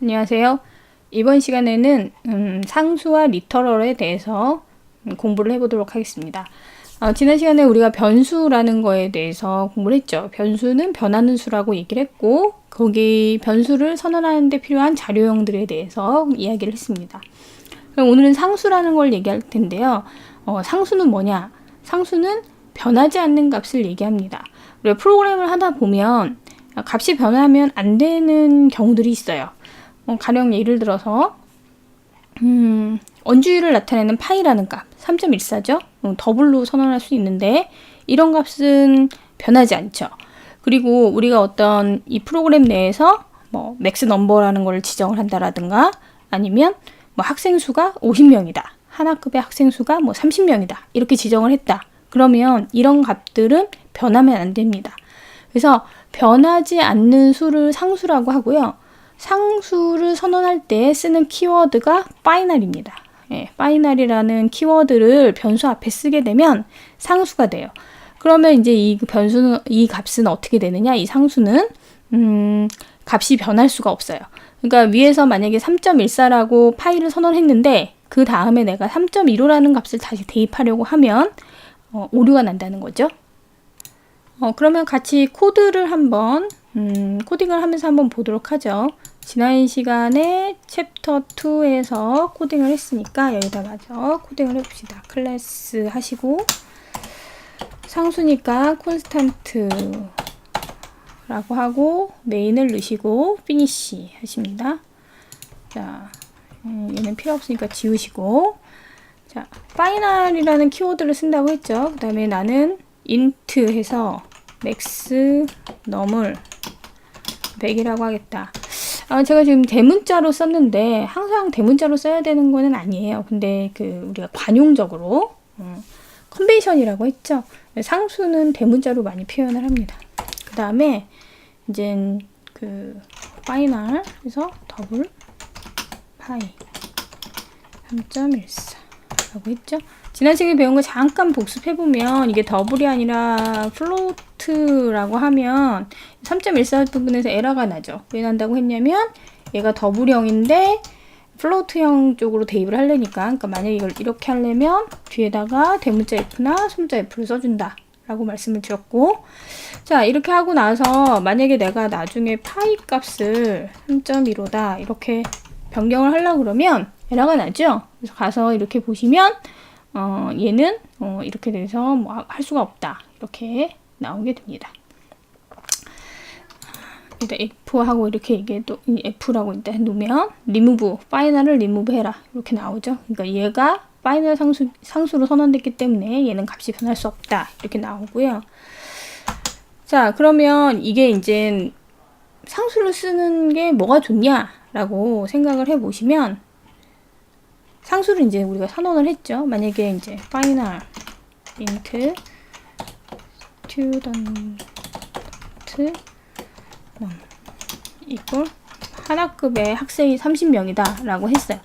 안녕하세요. 이번 시간에는 음, 상수와 리터럴에 대해서 음, 공부를 해보도록 하겠습니다. 어, 지난 시간에 우리가 변수라는 거에 대해서 공부를 했죠. 변수는 변하는 수라고 얘기를 했고 거기 변수를 선언하는 데 필요한 자료형들에 대해서 이야기를 했습니다. 그럼 오늘은 상수라는 걸 얘기할 텐데요. 어, 상수는 뭐냐? 상수는 변하지 않는 값을 얘기합니다. 우리가 프로그램을 하다 보면 값이 변하면 안 되는 경우들이 있어요. 어, 가령 예를 들어서 음, 원주율을 나타내는 파이라는 값 3.14죠. 어, 더블로 선언할 수 있는데 이런 값은 변하지 않죠. 그리고 우리가 어떤 이 프로그램 내에서 뭐 맥스 넘버라는 걸 지정을 한다라든가 아니면 뭐 학생 수가 50명이다. 한 학급의 학생 수가 뭐 30명이다. 이렇게 지정을 했다. 그러면 이런 값들은 변하면 안 됩니다. 그래서 변하지 않는 수를 상수라고 하고요. 상수를 선언할 때 쓰는 키워드가 파이널입니다. 예, 파이널이라는 키워드를 변수 앞에 쓰게 되면 상수가 돼요. 그러면 이제 이 변수는 이 값은 어떻게 되느냐? 이 상수는 음, 값이 변할 수가 없어요. 그러니까 위에서 만약에 3.14라고 파이를 선언했는데 그 다음에 내가 3.15라는 값을 다시 대입하려고 하면 어, 오류가 난다는 거죠. 어, 그러면 같이 코드를 한번 음, 코딩을 하면서 한번 보도록 하죠. 지난 시간에 챕터 2에서 코딩을 했으니까 여기다 마저 코딩을 해봅시다. 클래스 하시고 상수니까 콘스탄트 라고 하고 메인을 넣으시고 피니시 하십니다. 자, 음, 얘는 필요 없으니까 지우시고 자, 파이널이라는 키워드를 쓴다고 했죠. 그 다음에 나는 int 해서 max 넘을 100이라고 하겠다. 아, 제가 지금 대문자로 썼는데 항상 대문자로 써야 되는 거는 아니에요. 근데 그 우리가 관용적으로 음, 컨벤션이라고 했죠. 상수는 대문자로 많이 표현을 합니다. 그 다음에 이제 그 파이널 해서 더블 파이 3.14 라고 했죠. 지난 시간에 배운 거 잠깐 복습해보면 이게 더블이 아니라 플로트 라고 하면 3.14 부분에서 에러가 나죠. 왜 난다고 했냐면 얘가 더블형인데 플로트형 쪽으로 대입을 하려니까. 그러니까 만약에 이걸 이렇게 하려면 뒤에다가 대문자 F나 소문자 F를 써준다 라고 말씀을 드렸고. 자 이렇게 하고 나서 만약에 내가 나중에 파이 값을 3.15다 이렇게 변경을 하려고 그러면 에러가 나죠? 그래서 가서 이렇게 보시면 어, 얘는 어, 이렇게 돼서 뭐 할 수가 없다. 이렇게 나오게 됩니다 일단 F하고 이렇게 또 F라고 일단 놓으면 리무브 파이널을 리무브 해라 이렇게 나오죠. 그러니까 얘가 파이널 상수 상수로 선언됐기 때문에 얘는 값이 변할 수 없다 이렇게 나오고요. 자 그러면 이게 이제 상수를 쓰는 게 뭐가 좋냐라고 생각을 해보시면 상수를 이제 우리가 선언을 했죠. 만약에 이제 파이널 int student 이걸 한 학급에 학생이 30명이다 라고 했어요.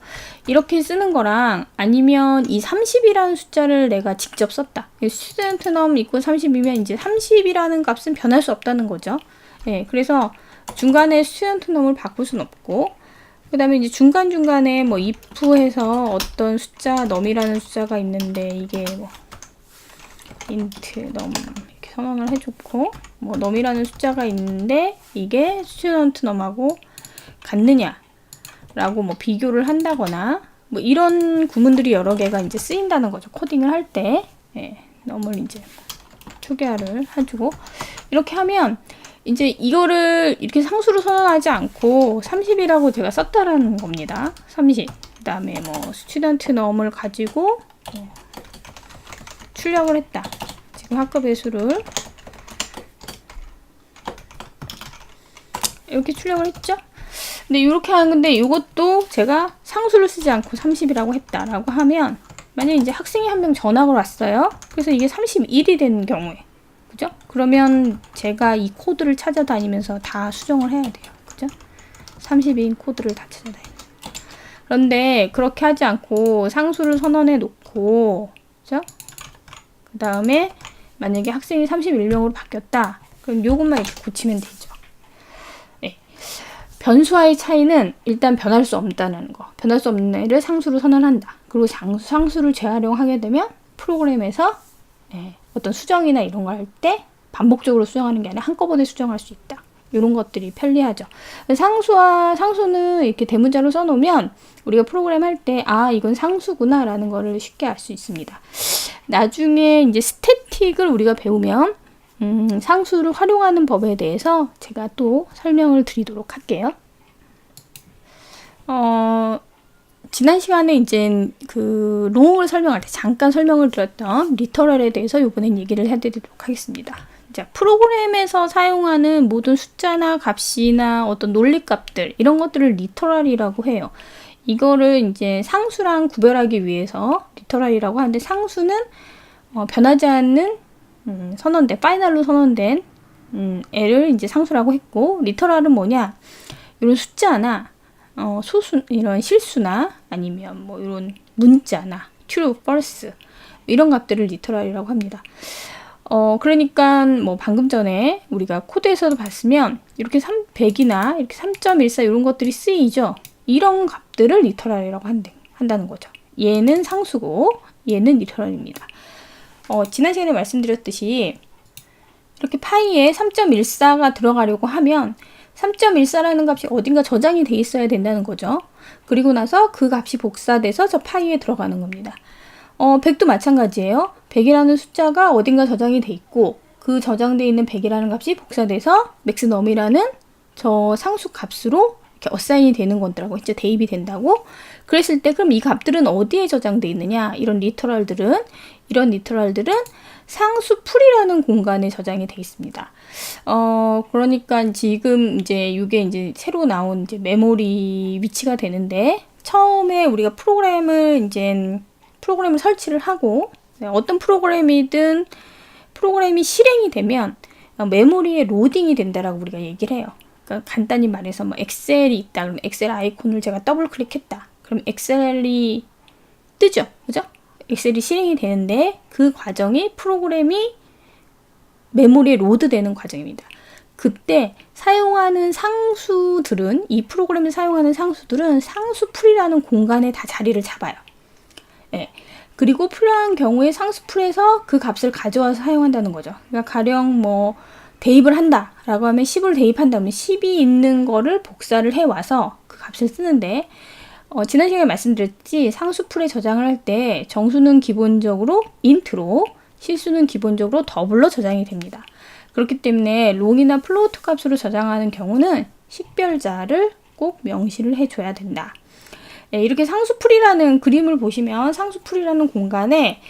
이렇게 쓰는 거랑 아니면 이 30이라는 숫자를 내가 직접 썼다. 스튜던트 넘 이꼴 30이면 이제 30이라는 값은 변할 수 없다는 거죠. 예, 그래서 중간에 스튜던트 넘을 바꿀 순 없고 그 다음에 이제 중간중간에 뭐 if 해서 어떤 숫자 넘이라는 숫자가 있는데 이게 뭐 int 넘 선언을 해줬고 뭐 넘이라는 숫자가 있는데 이게 스튜던트 넘하고 같느냐? 라고 뭐 비교를 한다거나 뭐 이런 구문들이 여러 개가 이제 쓰인다는 거죠 코딩을 할 때. 예, 넘을 이제 초기화를 해주고. 이렇게 하면 이제 이거를 이렇게 상수로 선언하지 않고 30이라고 제가 썼다라는 겁니다. 30 그 다음에 뭐 스튜던트 넘을 가지고 뭐 출력을 했다 학급의 수를 이렇게 출력을 했죠. 근데 이렇게 하는데 이것도 제가 상수를 쓰지 않고 30이라고 했다라고 하면 만약에 이제 학생이 한 명 전학을 왔어요. 그래서 이게 31이 된 경우에 그죠? 그러면 제가 이 코드를 찾아다니면서 다 수정을 해야 돼요. 그죠? 30인 코드를 다 찾아다니면서. 그런데 그렇게 하지 않고 상수를 선언해 놓고 그죠? 그 다음에 만약에 학생이 31명으로 바뀌었다. 그럼 요것만 이렇게 고치면 되죠. 네. 변수와의 차이는 일단 변할 수 없다는 거. 변할 수 없는 애를 상수로 선언한다. 그리고 장, 상수를 재활용하게 되면 프로그램에서 예, 어떤 수정이나 이런 걸할때 반복적으로 수정하는 게 아니라 한꺼번에 수정할 수 있다. 이런 것들이 편리하죠. 상수와 상수는 이렇게 대문자로 써놓으면 우리가 프로그램 할 때 아 이건 상수구나라는 거를 쉽게 알 수 있습니다. 나중에 이제 스태틱을 우리가 배우면 음, 상수를 활용하는 법에 대해서 제가 또 설명을 드리도록 할게요. 어, 지난 시간에 이제 그 롱을 설명할 때 잠깐 설명을 드렸던 리터럴에 대해서 이번엔 얘기를 해드리도록 하겠습니다. 자, 프로그램에서 사용하는 모든 숫자나 값이나 어떤 논리값들 이런 것들을 리터럴이라고 해요. 이거를 이제 상수랑 구별하기 위해서 리터럴이라고 하는데 상수는 어, 변하지 않는 음, 선언된 파이널로 선언된 음, 애를 이제 상수라고 했고 리터럴은 뭐냐 이런 숫자나 어, 소수 이런 실수나 아니면 뭐 이런 문자나 true, false 이런 값들을 리터럴이라고 합니다. 어, 그러니까 뭐 방금 전에 우리가 코드에서도 봤으면 이렇게 3, 100이나 이렇게 3.14 이런 것들이 쓰이죠. 이런 값들을 리터럴이라고 한대, 한다는 거죠. 얘는 상수고 얘는 리터럴입니다. 어, 지난 시간에 말씀드렸듯이 이렇게 파이에 3.14가 들어가려고 하면 3.14라는 값이 어딘가 저장이 돼 있어야 된다는 거죠. 그리고 나서 그 값이 복사돼서 저 파이에 들어가는 겁니다. 어, 100도 마찬가지예요. 100이라는 숫자가 어딘가 저장이 돼 있고 그 저장돼 있는 100이라는 값이 복사돼서 맥스넘이라는 저 상수 값으로 이렇게 어사인이 되는 건라고 했죠. 대입이 된다고. 그랬을 때 그럼 이 값들은 어디에 저장돼 있느냐? 이런 리터럴들은 이런 리터럴들은 상수 풀이라는 공간에 저장이 돼 있습니다. 어, 그러니까 지금 이제 이게 이제 새로 나온 이제 메모리 위치가 되는데 처음에 우리가 프로그램을 이제 프로그램을 설치를 하고 네, 어떤 프로그램이든 프로그램이 실행이 되면 메모리에 로딩이 된다라고 우리가 얘기를 해요. 그러니까 간단히 말해서 뭐 엑셀이 있다 그러면 엑셀 아이콘을 제가 더블 클릭했다. 그럼 엑셀이 뜨죠. 그죠? 엑셀이 실행이 되는데 그 과정이 프로그램이 메모리에 로드되는 과정입니다. 그때 사용하는 상수들은 이 프로그램을 사용하는 상수들은 상수풀이라는 공간에 다 자리를 잡아요. 예. 그리고 필요한 경우에 상수풀에서 그 값을 가져와서 사용한다는 거죠. 그러니까 가령 뭐 대입을 한다라고 하면 10을 대입한다면 10이 있는 거를 복사를 해 와서 그 값을 쓰는데 어, 지난 시간에 말씀드렸지 상수풀에 저장을 할 때 정수는 기본적으로 인트로 실수는 기본적으로 더블로 저장이 됩니다. 그렇기 때문에 롱이나 플로트 값으로 저장하는 경우는 식별자를 꼭 명시를 해줘야 된다. 네, 이렇게 상수풀이라는 그림을 보시면 상수풀이라는 공간에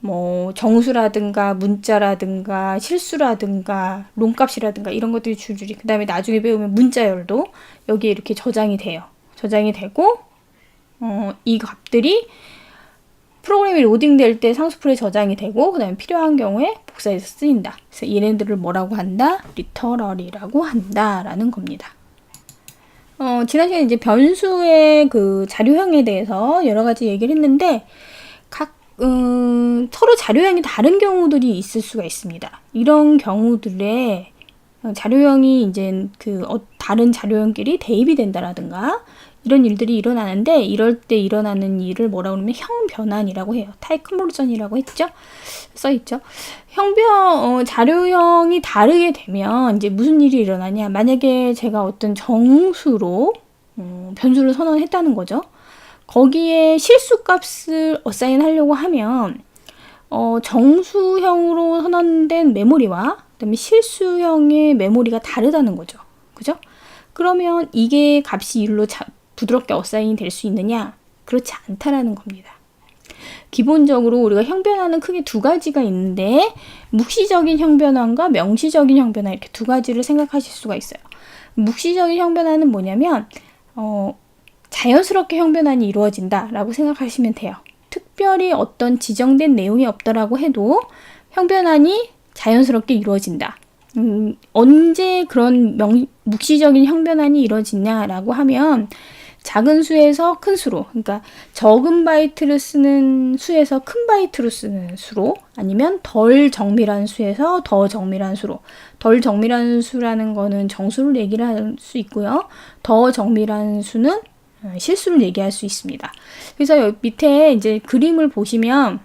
뭐 정수라든가 문자라든가 실수라든가 롱값이라든가 이런 것들이 줄줄이 그 다음에 나중에 배우면 문자열도 여기에 이렇게 저장이 돼요. 저장이 되고 어, 이 값들이 프로그램이 로딩될 때 상수풀에 저장이 되고 그 다음에 필요한 경우에 복사해서 쓰인다. 그래서 얘네들을 뭐라고 한다? 리터럴이라고 한다라는 겁니다. 어, 지난 시간에 이제 변수의 그 자료형에 대해서 여러 가지 얘기를 했는데, 각, 음, 서로 자료형이 다른 경우들이 있을 수가 있습니다. 이런 경우들에 자료형이 이제 그 어, 다른 자료형끼리 대입이 된다라든가, 이런 일들이 일어나는데 이럴 때 일어나는 일을 뭐라고 하면 형변환이라고 해요. 타입 컨버전이라고 했죠. 써 있죠. 형변 어, 자료형이 다르게 되면 이제 무슨 일이 일어나냐? 만약에 제가 어떤 정수로 어, 변수를 선언했다는 거죠. 거기에 실수값을 어사인 하려고 하면 어, 정수형으로 선언된 메모리와 그다음에 실수형의 메모리가 다르다는 거죠. 그죠? 그러면 이게 값이 일로 자, 부드럽게 어사인이 될 수 있느냐? 그렇지 않다라는 겁니다. 기본적으로 우리가 형변화는 크게 두 가지가 있는데 묵시적인 형변화과 명시적인 형변화 이렇게 두 가지를 생각하실 수가 있어요. 묵시적인 형변화는 뭐냐면 어, 자연스럽게 형변환이 이루어진다라고 생각하시면 돼요. 특별히 어떤 지정된 내용이 없더라고 해도 형변환이 자연스럽게 이루어진다. 음, 언제 그런 명, 묵시적인 형변환이 이루어지냐라고 하면 작은 수에서 큰 수로, 그러니까 적은 바이트를 쓰는 수에서 큰 바이트로 쓰는 수로, 아니면 덜 정밀한 수에서 더 정밀한 수로. 덜 정밀한 수라는 거는 정수를 얘기를 할 수 있고요. 더 정밀한 수는 어, 실수를 얘기할 수 있습니다. 그래서 여기 밑에 이제 그림을 보시면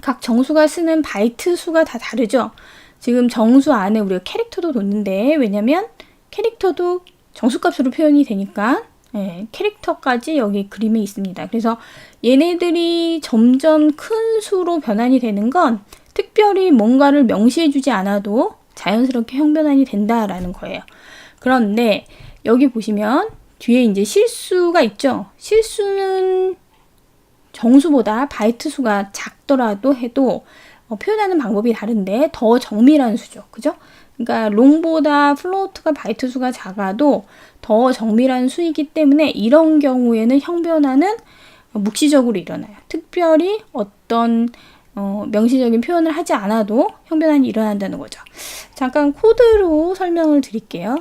각 정수가 쓰는 바이트 수가 다 다르죠. 지금 정수 안에 우리가 캐릭터도 뒀는데 왜냐면 캐릭터도 정수값으로 표현이 되니까 예, 캐릭터까지 여기 그림에 있습니다. 그래서 얘네들이 점점 큰 수로 변환이 되는 건 특별히 뭔가를 명시해주지 않아도 자연스럽게 형변환이 된다라는 거예요. 그런데 여기 보시면 뒤에 이제 실수가 있죠. 실수는 정수보다 바이트 수가 작더라도 해도 어, 표현하는 방법이 다른데 더 정밀한 수죠. 그죠? 그러니까 롱보다 플로트가 바이트 수가 작아도 더 정밀한 수이기 때문에 이런 경우에는 형변화는 묵시적으로 일어나요. 특별히 어떤 어, 명시적인 표현을 하지 않아도 형변환이 일어난다는 거죠. 잠깐 코드로 설명을 드릴게요.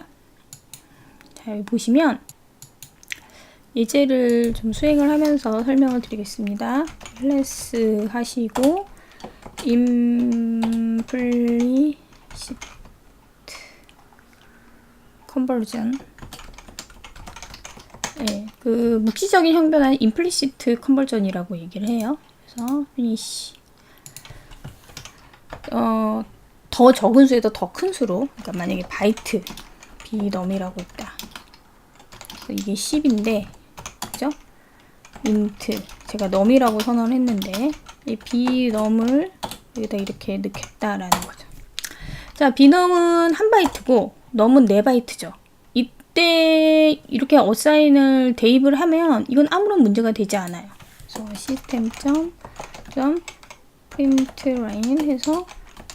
자, 여기 보시면 예제를 좀 수행을 하면서 설명을 드리겠습니다. 클래스 하시고 임플리시트 컨버전 네, 그 묵시적인 형변화는 임플리시트 컨버전이라고 얘기를 해요. 그래서 피니시 어, 더 적은 수에도 더큰 수로 그러니까 만약에 바이트 비넘이라고 있다. 그래서 이게 10인데 그죠? 인트 제가 넘이라고 선언을 했는데 이 비넘을 여기다 이렇게 넣겠다라는 거죠. 자, 비넘은 한 바이트고 넘은 네 바이트죠. 이때 이렇게 어사인을 대입을 하면 이건 아무런 문제가 되지 않아요. 그래서 시스템 점, 점 프린트 라인 해서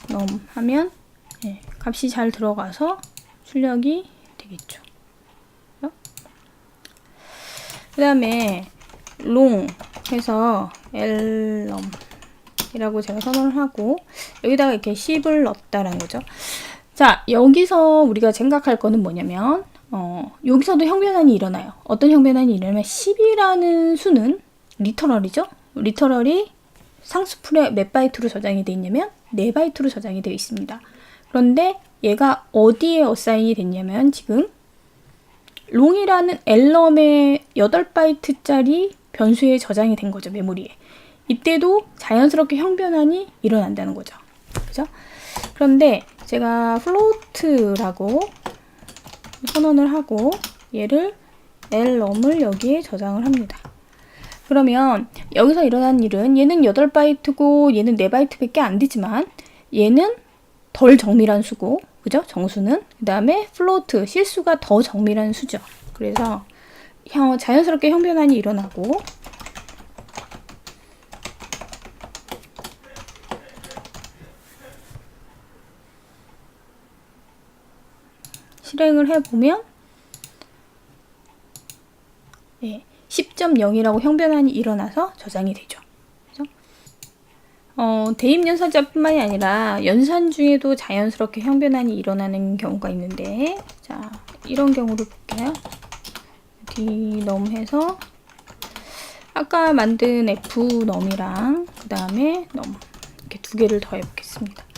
넘 하면 네, 값이 잘 들어가서 출력이 되겠죠. 그 다음에 롱 해서 엘럼이라고 제가 선언을 하고 여기다가 이렇게 10을 넣었다라는 거죠. 자 여기서 우리가 생각할 거는 뭐냐면 어, 여기서도 형변환이 일어나요. 어떤 형변환이 일어나면 10이라는 수는 리터럴이죠. 리터럴이 상수풀에 몇 바이트로 저장이 되어 있냐면 4바이트로 저장이 되어 있습니다. 그런데 얘가 어디에 어사인이 됐냐면 지금 롱이라는 엘럼의 8바이트짜리 변수에 저장이 된 거죠, 메모리에. 이때도 자연스럽게 형변환이 일어난다는 거죠. 그죠? 그런데 제가 플로트라고 선언을 하고 얘를 엘럼을 여기에 저장을 합니다. 그러면 여기서 일어난 일은 얘는 8바이트고 얘는 4바이트밖에 안 되지만 얘는 덜 정밀한 수고 그죠? 정수는 그 다음에 플로트 실수가 더 정밀한 수죠. 그래서 형, 자연스럽게 형변환이 일어나고 실행을 해보면 예, 10.0이라고 형변환이 일어나서 저장이 되죠. 그죠? 어, 대입 연산자뿐만이 아니라 연산 중에도 자연스럽게 형변환이 일어나는 경우가 있는데 자 이런 경우를 볼게요. dnom 해서 아까 만든 fnom이랑 그 다음에 nom 이렇게 두 개를 더해 보겠습니다.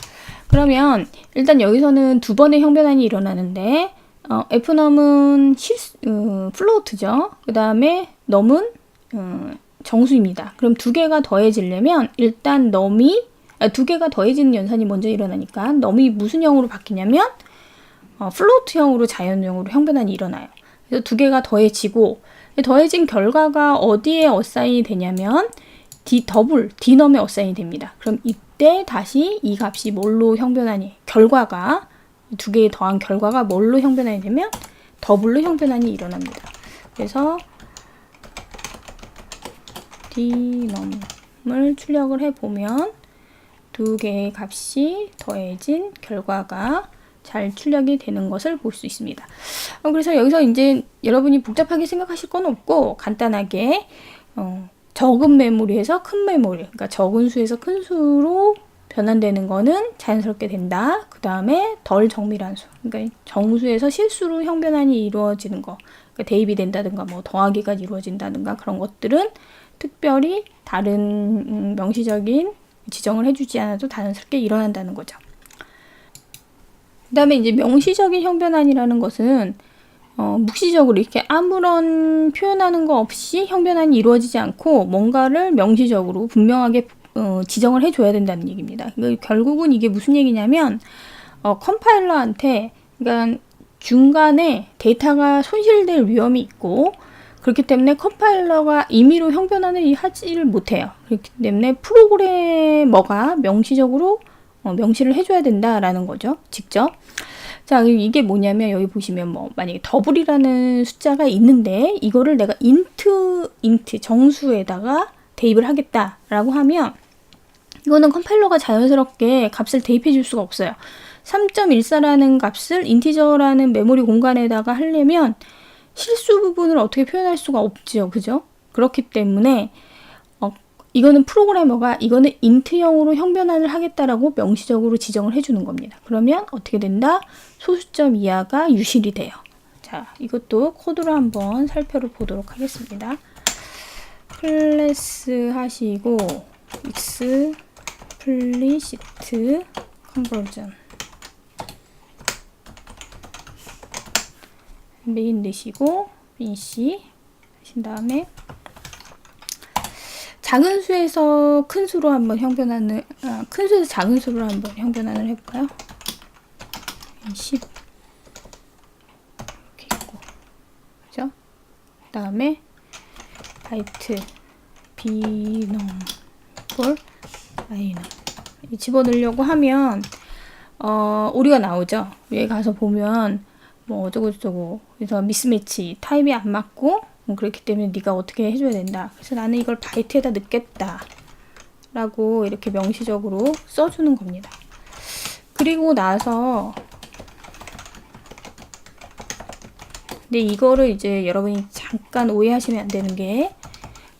그러면 일단 여기서는 두 번의 형변환이 일어나는데 어, fnom은 실 어, 플로트죠. 그 다음에 nom은 어, 정수입니다. 그럼 두 개가 더해지려면 일단 넘이 아, 두 개가 더해지는 연산이 먼저 일어나니까 넘이 무슨 형으로 바뀌냐면 어, 플로트형으로 자연형으로 형변환이 일어나요. 그래서 두 개가 더해지고 더해진 결과가 어디에 어사인이 되냐면 D 더블 D넘에 어사인이 됩니다. 그럼 이 때 다시 이 값이 뭘로 형변환이 결과가 두 개 더한 결과가 뭘로 형변환이 되면 더블로 형변환이 일어납니다. 그래서 D넘을 출력을 해보면 두 개의 값이 더해진 결과가 잘 출력이 되는 것을 볼 수 있습니다. 어, 그래서 여기서 이제 여러분이 복잡하게 생각하실 건 없고 간단하게 어, 적은 메모리에서 큰 메모리, 그러니까 적은 수에서 큰 수로 변환되는 거는 자연스럽게 된다. 그 다음에 덜 정밀한 수, 그러니까 정수에서 실수로 형변환이 이루어지는 거, 그러니까 대입이 된다든가 뭐 더하기가 이루어진다든가 그런 것들은 특별히 다른 음, 명시적인 지정을 해주지 않아도 자연스럽게 일어난다는 거죠. 그 다음에 이제 명시적인 형변환이라는 것은 어, 묵시적으로 이렇게 아무런 표현하는 거 없이 형변환이 이루어지지 않고 뭔가를 명시적으로 분명하게 어, 지정을 해줘야 된다는 얘기입니다. 그러니까 결국은 이게 무슨 얘기냐면 어, 컴파일러한테 그러니까 중간에 데이터가 손실될 위험이 있고 그렇기 때문에 컴파일러가 임의로 형변환을 하지를 못해요. 그렇기 때문에 프로그래머가 명시적으로 어, 명시를 해줘야 된다라는 거죠. 직접. 자, 이게 뭐냐면 여기 보시면 뭐 만약에 더블이라는 숫자가 있는데 이거를 내가 인트 인트 정수에다가 대입을 하겠다라고 하면 이거는 컴파일러가 자연스럽게 값을 대입해 줄 수가 없어요. 3.14라는 값을 인티저라는 메모리 공간에다가 하려면 실수 부분을 어떻게 표현할 수가 없죠. 그죠? 그렇기 때문에 어, 이거는 프로그래머가 이거는 인트형으로 형변환을 하겠다라고 명시적으로 지정을 해주는 겁니다. 그러면 어떻게 된다? 소수점 이하가 유실이 돼요. 자, 이것도 코드로 한번 살펴보도록 하겠습니다. 클래스 하시고 x 플리시트 컨버전 메인 넣으시고 BC 하신 다음에 작은 수에서 큰 수로 한번 형변환을 아, 큰 수에서 작은 수로 한번 형변환을 해볼까요? 10 이렇게 있고 그죠? 그 다음에 바이트 비넘 볼 아이넘 집어넣으려고 하면 어 오류가 나오죠. 위에 가서 보면 뭐 어쩌고 저쩌고 그래서 미스매치 타입이 안 맞고 뭐 그렇기 때문에 네가 어떻게 해줘야 된다. 그래서 나는 이걸 바이트에다 넣겠다. 라고 이렇게 명시적으로 써주는 겁니다. 그리고 나서 근데 이거를 이제 여러분이 잠깐 오해하시면 안 되는 게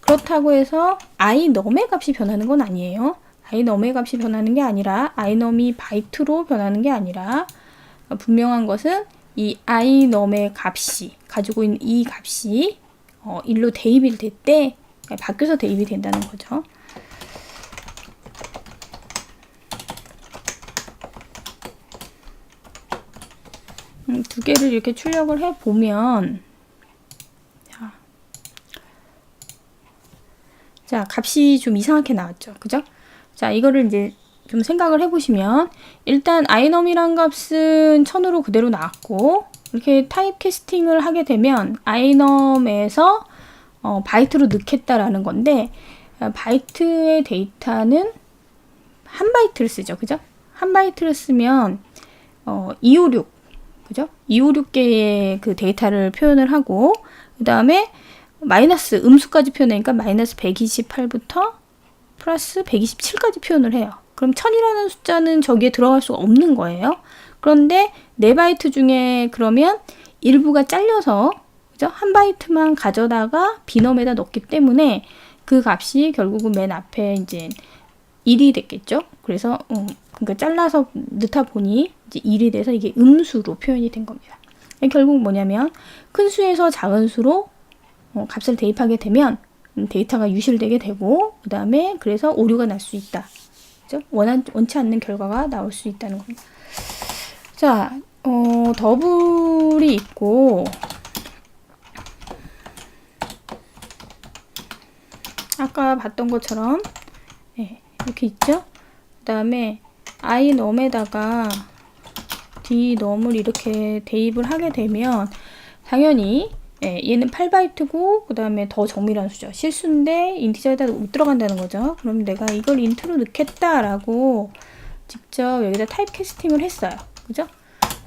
그렇다고 해서 i 넘의 값이 변하는 건 아니에요. i 넘의 값이 변하는 게 아니라 i 넘이 바이트로 변하는 게 아니라 분명한 것은 이 i 넘의 값이 가지고 있는 이 값이 어, 일로 대입이 될 때 바뀌어서 대입이 된다는 거죠. 음, 두 개를 이렇게 출력을 해 보면 자, 자 값이 좀 이상하게 나왔죠, 그죠? 자 이거를 이제 좀 생각을 해보시면 일단 아이넘이란 값은 천으로 그대로 나왔고 이렇게 타입 캐스팅을 하게 되면 아이넘에서 어, 바이트로 넣겠다라는 건데 어, 바이트의 데이터는 한 바이트를 쓰죠, 그죠? 한 바이트를 쓰면 어, 256 그죠? 256개의 그 데이터를 표현을 하고 그 다음에 마이너스 음수까지 표현하니까 마이너스 128부터 플러스 127까지 표현을 해요. 그럼 1000이라는 숫자는 저기에 들어갈 수가 없는 거예요. 그런데 4바이트 중에 그러면 일부가 잘려서 그죠? 한 바이트만 가져다가 비넘에다 넣기 때문에 그 값이 결국은 맨 앞에 이제 1이 됐겠죠? 그래서 음, 그러니까 잘라서 넣다 보니 이제 1이 돼서 이게 음수로 표현이 된 겁니다. 결국 뭐냐면 큰 수에서 작은 수로 어, 값을 대입하게 되면 음, 데이터가 유실되게 되고 그 다음에 그래서 오류가 날 수 있다. 그죠? 원한, 원치 않는 결과가 나올 수 있다는 겁니다. 자, 어, 더블이 있고 아까 봤던 것처럼 네, 이렇게 있죠? 그 다음에 i 넘에다가 d 넘을 이렇게 대입을 하게 되면 당연히 예, 얘는 8바이트고 그 다음에 더 정밀한 수죠. 실수인데 인티저에다 못 들어간다는 거죠. 그럼 내가 이걸 인트로 넣겠다라고 직접 여기다 타입 캐스팅을 했어요. 그죠?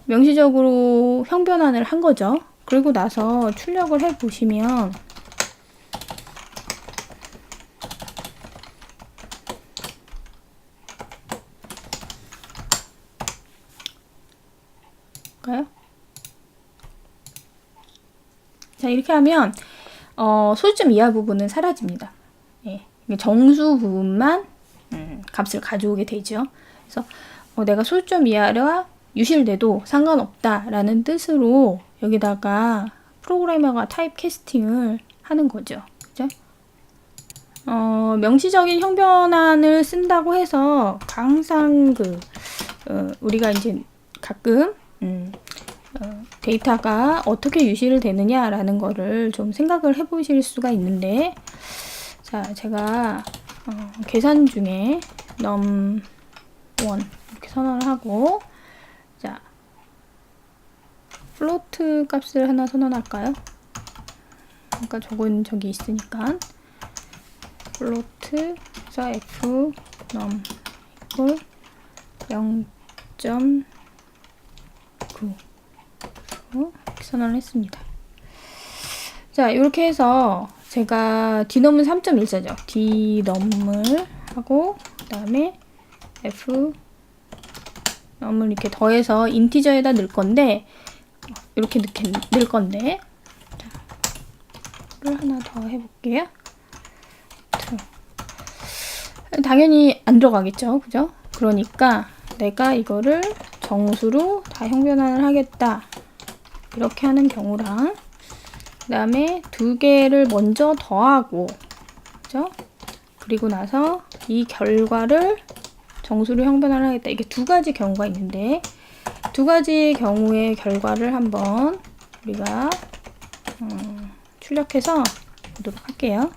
명시적으로 형변환을 한 거죠. 그리고 나서 출력을 해 보시면? 자 이렇게 하면 어, 소수점 이하 부분은 사라집니다. 예, 정수 부분만 음, 값을 가져오게 되죠. 그래서 어, 내가 소수점 이하라 유실돼도 상관없다라는 뜻으로 여기다가 프로그래머가 타입 캐스팅을 하는 거죠. 그죠? 어, 명시적인 형변환을 쓴다고 해서 항상 그 어, 우리가 이제 가끔 음, 어, 데이터가 어떻게 유실을 되느냐라는 거를 좀 생각을 해보실 수가 있는데 자 제가 어, 계산 중에 num1 이렇게 선언을 하고 자 플로트 값을 하나 선언할까요? 아까 저건 저기 있으니까 플로트 자 f num 이걸 0.9 이렇게 선언을 했습니다. 자, 이렇게 해서 제가 dnum은 3.14죠. dnum을 하고 그 다음에 f num을 이렇게 더해서 인티저에다 넣을 건데 이렇게 넣게 넣을 건데 자, 를 하나 더 해볼게요. 당연히 안 들어가겠죠, 그죠? 그러니까 내가 이거를 정수로 다 형변환을 하겠다. 이렇게 하는 경우랑 그 다음에 두 개를 먼저 더하고 그죠? 그리고 나서 이 결과를 정수로 형변환을 하겠다. 이게 두 가지 경우가 있는데 두 가지 경우의 결과를 한번 우리가 음, 출력해서 보도록 할게요.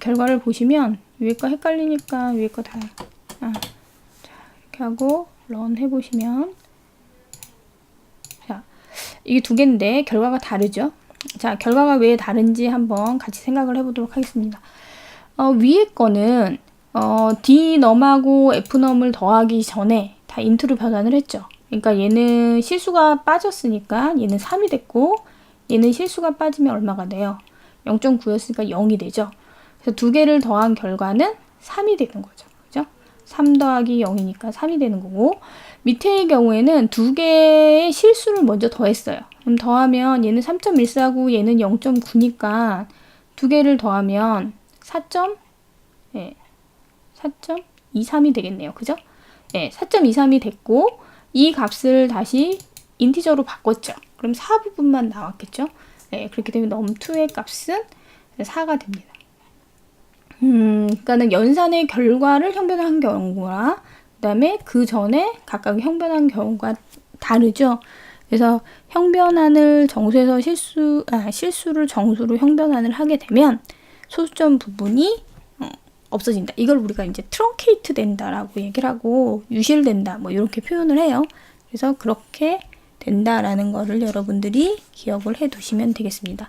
결과를 보시면 위에 거 헷갈리니까 위에 거 다 아, 자, 이렇게 하고 런 해보시면 자 이게 두 개인데 결과가 다르죠. 자 결과가 왜 다른지 한번 같이 생각을 해보도록 하겠습니다. 어, 위에 거는 어, D 넘하고 F 넘을 더하기 전에 다 인트로 변환을 했죠. 그러니까 얘는 실수가 빠졌으니까 얘는 3이 됐고 얘는 실수가 빠지면 얼마가 돼요? 0.9였으니까 0이 되죠. 그래서 두 개를 더한 결과는 3이 되는 거죠. 그죠? 3 더하기 0이니까 3이 되는 거고 밑에의 경우에는 두 개의 실수를 먼저 더했어요. 그럼 더하면 얘는 3.14고 얘는 0.9니까 두 개를 더하면 4. 예. 4.23이 되겠네요. 그죠? 예, 4.23이 됐고 이 값을 다시 인티저로 바꿨죠. 그럼 4 부분만 나왔겠죠? 예, 그렇게 되면 num2의 값은 4가 됩니다. 음, 그러니까는 연산의 결과를 형변한 경우와 그다음에 그 전에 각각 형변한 경우가 다르죠. 그래서 형변환을 정수에서 실수 아, 실수를 정수로 형변환을 하게 되면 소수점 부분이 어, 없어진다. 이걸 우리가 이제 트렁케이트 된다라고 얘기를 하고 유실된다 뭐 이렇게 표현을 해요. 그래서 그렇게 된다라는 거를 여러분들이 기억을 해 두시면 되겠습니다.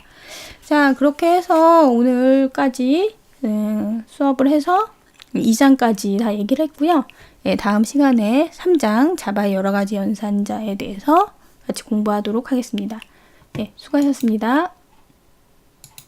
자, 그렇게 해서 오늘까지 음, 수업을 해서 2장까지 다 얘기를 했고요. 예, 다음 시간에 3장 자바의 여러 가지 연산자에 대해서 같이 공부하도록 하겠습니다. 네, 수고하셨습니다.